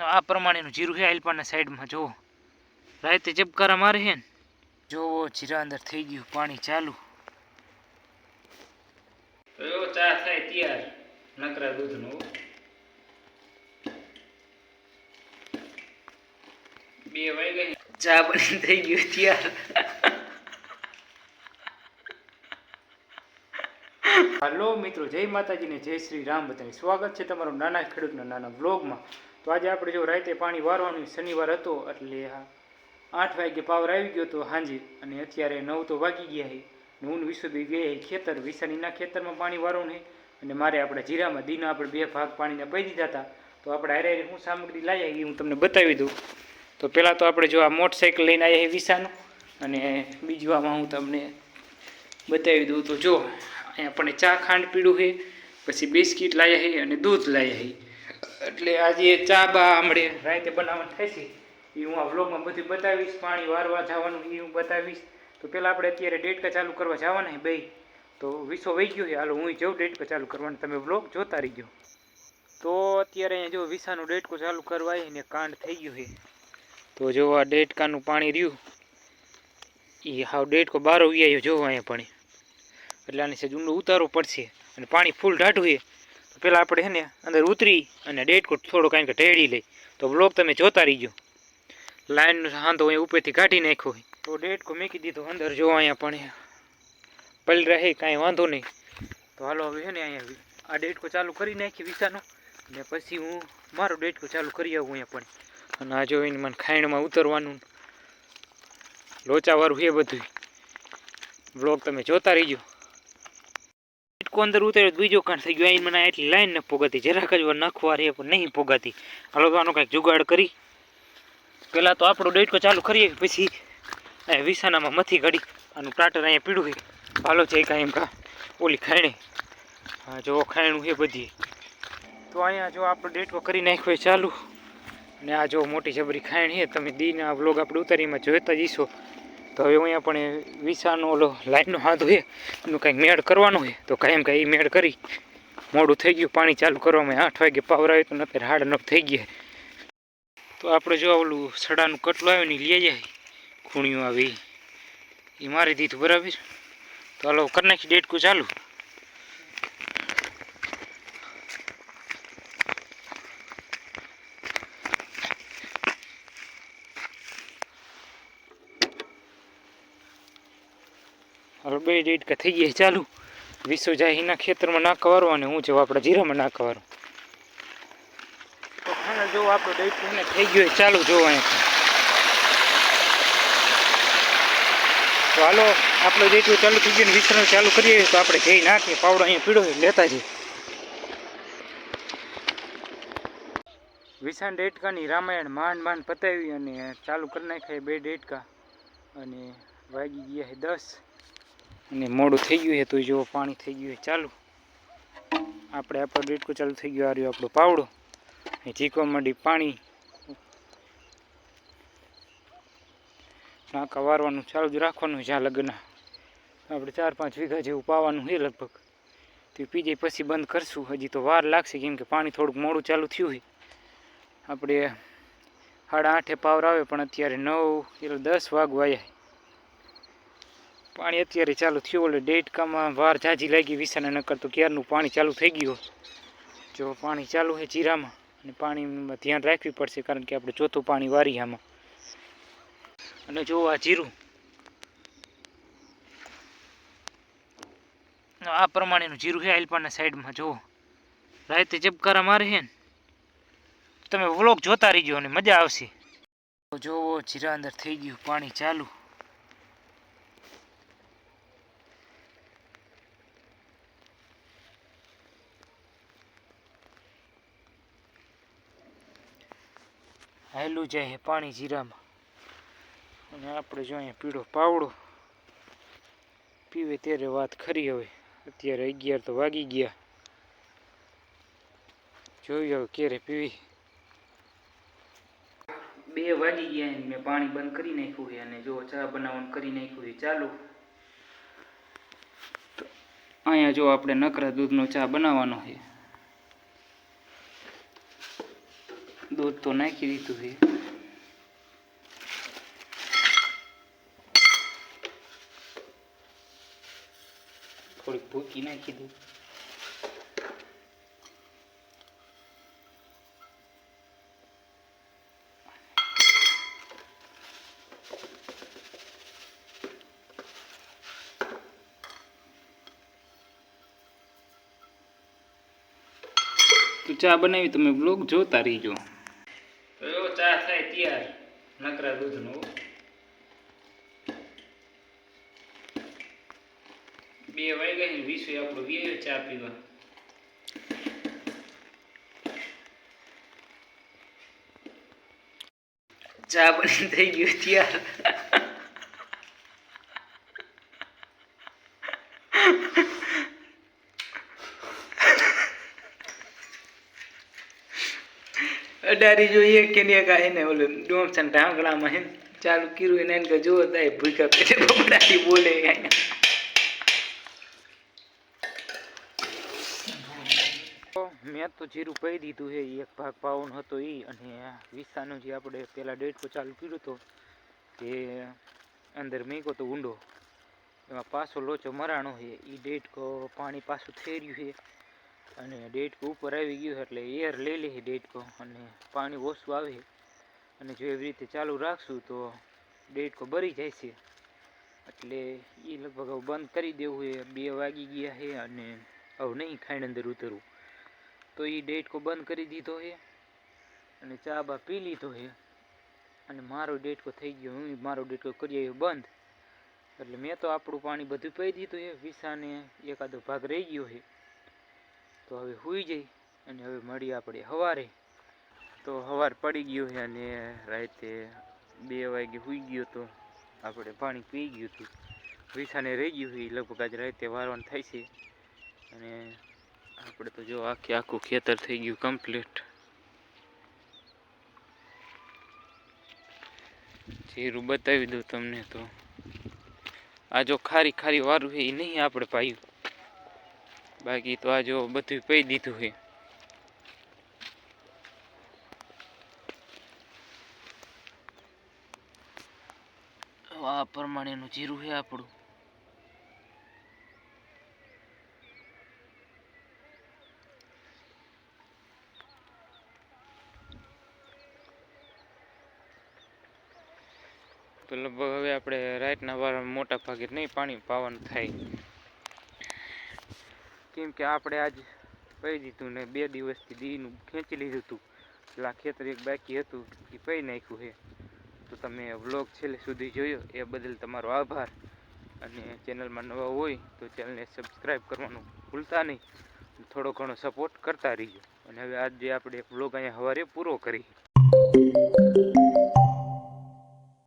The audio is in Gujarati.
આ પ્રમાણેનું જીરું છે આલપાના સાઈડમાં જુઓ. રાતે ચપકારા મારે છે ને જોવો જીરા અંદર થઈ ગયું પાણી ચાલુ. તો એવો ચા થાય તૈયાર નકરા દૂધનો. બે વાગે ચા બની થઈ ગયું તૈયાર. હાલો મિત્રો જય માતાજી ને જય શ્રી રામ બધાને. સ્વાગત છે તમારું નાના ખેડૂતના નાના બ્લોગમાં તો આજે આપણે જો રાતે પાણી વારવાનું શનિવાર હતો એટલે હા આઠ વાગે પાવર આવી ગયો તો હાંજે અને અત્યારે નવ તો વાગી ગયા છે. ને હું વિશુદ્ધ ગયા ખેતર વિસાનીના ખેતરમાં પાણી વારવું નહીં અને મારે આપણે જીરામાં દીના આપણે બે ભાગ પાણીના પી દીધા હતા. તો આપણે હારે હું સામગ્રી લઈ આવી, હું તમને બતાવી દઉં. તો પહેલાં તો આપણે જો આ મોટરસાઇકલ લઈને આવ્યા વિસાનું અને બીજું આમાં હું તમને બતાવી દઉં. તો જો, અહીંયા આપણે ચા ખાંડ પીળું છે, પછી બિસ્કિટ લાવ્યા છે અને દૂધ લાવ્યા છે. એટલે આજે ચા બા આમળે રાતે બનાવવાનું થાય છે એ હું આ વ્લોગમાં બધું બતાવીશ, પાણી વારવા જવાનું એ હું બતાવીશ. તો પહેલાં આપણે અત્યારે ડેટકા ચાલુ કરવા જવાના છે બે તો વિસો વહી ગયો છે હાલો, હું જઉં ડેટકા ચાલુ કરવાનું. તમે વ્લોગ જોતા રહીજો. તો અત્યારે અહીંયા જો વિસાનું ડેટકો ચાલુ કરવા એને કાંડ થઈ ગયું છે તો જો આ ડેટકાનું પાણી રહ્યું. એ હાવ ડેટકો બારો આવ્યો જોવો અહીંયા પાણી. એટલે આને સેજ ઊંડો ઉતારવો પડશે. અને પાણી ફૂલ ઢાઢું તો પહેલાં આપણે છે ને અંદર ઉતરી અને ડેટકો થોડો કાંઈક કે ટેડી લઈ. તો બ્લોક તમે જોતા રહીજો. લાઈનનો હાંધો અહીં ઉપરથી કાઢી નાખ્યો હોય તો ડેટકો મૂકી દીધો અંદર જો અહીંયા પણ પલ રહે, કાંઈ વાંધો નહીં. તો હાલો હવે છે ને અહીંયા આ ડેટકો ચાલુ કરી નાખી વિસાનો ને પછી હું મારો ડેટકો ચાલુ કરી આવું અહીંયા પણ. અને આ જોઈને મને ખાઈણમાં ઉતરવાનું લોચાવાળું એ બધું બ્લોગ તમે જોતા રહીજો. ડેટકો અંદર ઉતાર્યો, બીજો કાંડ થઈ ગયો. અહીં મને એટલી લાઈન ન પોગાતી. જરાક જ નાખવા રહે પણ નહીં પોગાતી. હાલો, તો આનો કાંઈક જુગાડ કરી. પહેલાં તો આપણો ડેટકો ચાલુ કરીએ, પછી અહીંયા વિસાનામાં મથી ઘડી આનું ટાટર અહીંયા પીડું છે. હાલો છે કાંઈ એમ કા. ઓલી ખાયણે. હા, જો ખાયણું છે બધી. તો અહીંયા જો આપણો ડેટકો કરી નાખ્યો ચાલુ. ને આ જો મોટી જબરી ખાણ છે. તમે દીને આ બ્લોગ આપણે ઉતારીમાં જોતા જઈશો. તો હવે અહીંયા પણ વિસાનો ઓલો લાઈનનો હાથ હોય, એનું કાંઈક મેળ કરવાનો હોય, તો કાંઈ એમ કાંઈ મેળ કરી. મોડું થઈ ગયું, પાણી ચાલુ કરવામાં આઠ વાગે પાવર આવ્યો તો નતર હાડ નવ થઈ ગયા. તો આપણે જો ઓલું સડાનું કટલું આવ્યું ને લઈ જાય, ખૂણિયું આવી. એ મારી દીધું બરાબર. તો હાલો, કરી નાખી ડેટકું ચાલુ. હાલો બે ડેટકા થઈ ગયા ચાલુ. વિશ્વ જાય એના ખેતરમાં નાખવા વારવા અને હું જવું આપણા જીરામાં નાખવા વારું તો ખાને જો આપણો ડેટ એને થઈ ગયો ચાલુ જોવો અહીંયા તો. હાલો, આપણો જેટલું ચાલુ થઈ ગયું ને વિસરણ ચાલુ કરીએ તો આપણે જઈ નાખીએ, પાવડો અહીંયા પીળો લેતા જઈએ. વિસાન ડેટકાની રામાયણ માંડ માંડ પતાવી અને ચાલુ કરી નાખ્યા બે ડેટકા. અને વાગી ગયા દસ. અને મોડું થઈ ગયું છે તો જો પાણી થઈ ગયું છે, ચાલુ. આપણે આપણો ડેટકો ચાલુ થઈ ગયો, આ રહ્યો આપણો પાવડો. એ ચીકવા માંડી પાણી. નાકા વારવાનું ચાલુ જ રાખવાનું જ્યાં લગ્ન. આપણે ચાર પાંચ વીઘા જેવું પાવાનું છે લગભગ. તે પીજે પછી બંધ કરશું. હજી તો વાર લાગશે કેમ કે પાણી થોડુંક મોડું ચાલુ થયું છે. આપણે સાડા આઠે પાવર આવે પણ અત્યારે નવ, એટલે દસ વાગવા આવ્યા પાણી અત્યારે ચાલુ થયું એટલે ડેટકામાં વાર જાજી લાગી વિસાને નકર તો ક્યારનું પાણી ચાલુ થઈ ગયું જો પાણી ચાલુ છે જીરામાં, અને પાણીમાં ધ્યાન રાખવી પડશે, કારણ કે આપણે ચોથું પાણી વારી આમાં. અને જો આ જીરું, આ પ્રમાણેનું જીરું છે આલપાના સાઈડમાં, જુઓ. રાતે ચપકારા મારે છે ને, તમે વ્લોગ જોતા રહીજો અને મજા આવશે. જોવો જીરા અંદર થઈ ગયું, પાણી ચાલુ. હાયલું જાય પાણી જીરામાં. અને આપણે જો અહીંયા પીળો પાવડો પીવે ત્યારે વાત ખરી હવે. અત્યારે અગિયાર તો વાગી ગયા. જોઈએ હવે ક્યારે પીવી. બે વાગી ગયા મેં પાણી બંધ કરી નાખ્યું છે અને જો ચા બનાવવાનું કરી નાખ્યું છે ચાલુ. અહીંયા જો આપણે નકરા દૂધનો ચા બનાવવાનો છે. દૂધ તો નાખી દીધું છે થોડીક ભૂકી નાખી દઉં ચા બનાવી તમે બ્લોગ જોતા રહીજો. ચા થાય તૈયાર. નકરા દૂધનો. બે વાગ્યા ને વીસ આપણો બે ચા પીવા. ચા બની થઈ ગયું તૈયાર અડારી જોઈએ કે ને કાંઈ ને ડોમ ડોમસન ઢાંકણામાં હે ચાલુ કર્યું એને એને કે જો તાય ભૂકા પેટે બબડાટી બોલે મેં તો જીરું કહી દીધું છે એક ભાગ પાવન હતો એ અને વિસ્તારનું જે આપણે પેલા ડેટકો ચાલુ કર્યો હતો તે અંદર મેકો તો ઊંડો. એમાં પાછો લોચો મરાણો છે એ ડેટકો પાણી પાછું થઈ રહ્યું છે અને ડેટકો ઉપર આવી ગયું એટલે એર લઈ લે છે ડેટકો અને પાણી ઓછું આવે અને જો એવી રીતે ચાલુ રાખશું તો ડેટકો ભરી જાય છે. એટલે એ લગભગ હવે બંધ કરી દેવું એ બે વાગી ગયા છે અને હવે નહીં ખાંડ અંદર ઉતરવું તો એ ડેટકો બંધ કરી દીધો છે અને ચા બા પી લીધો છે. અને મારો ડેટકો થઈ ગયો. હું મારો ડેટકો કરી આવ્યો બંધ. એટલે મેં તો આપણું પાણી બધું પી દીધું છે. વિસાને એકાદો ભાગ રહી ગયો છે. તો હવે હુઈ જઈ અને હવે મળીએ આપણે સવારે તો સવાર પડી ગયો છે અને રાતે બે વાગે હુઈ ગયો તો આપણે પાણી પી ગયું હતું. વિસાને રહી ગયું ઈ લગભગ આજ રાતે વારવાનું થાય છે. અને આપણે તો જો આખે આખું ખેતર થઈ ગયું કમ્પ્લીટ જીરું બતાવી દઉં તમને તો. આ જો ખારી ખારી વારું છે, એ નહીં આપણે પાયું બાકી તો આ જો બધું પી દીધું છે. આ પ્રમાણેનું જીરું છે આપણું. તો લગભગ હવે આપણે રાતના વારમાં મોટા ભાગે નહીં પાણી પાવાનું થાય. કેમ કે આપણે આજ પહી દીધું ને બે દિવસથી દીનું ખેંચી લીધું હતું એટલે ખેતર એક બાકી હતું, એ પઈ નાખ્યું છે તો તમે વ્લોગ છેલ્લે સુધી જોયો, એ બદલ તમારો આભાર. અને ચેનલમાં નવા હોય તો ચેનલને સબસ્ક્રાઈબ કરવાનું ભૂલતા નહીં. થોડો ઘણો સપોર્ટ કરતા રહીજો. અને હવે આજે આપણે વ્લોગ અહીંયા સવારે પૂરો કરી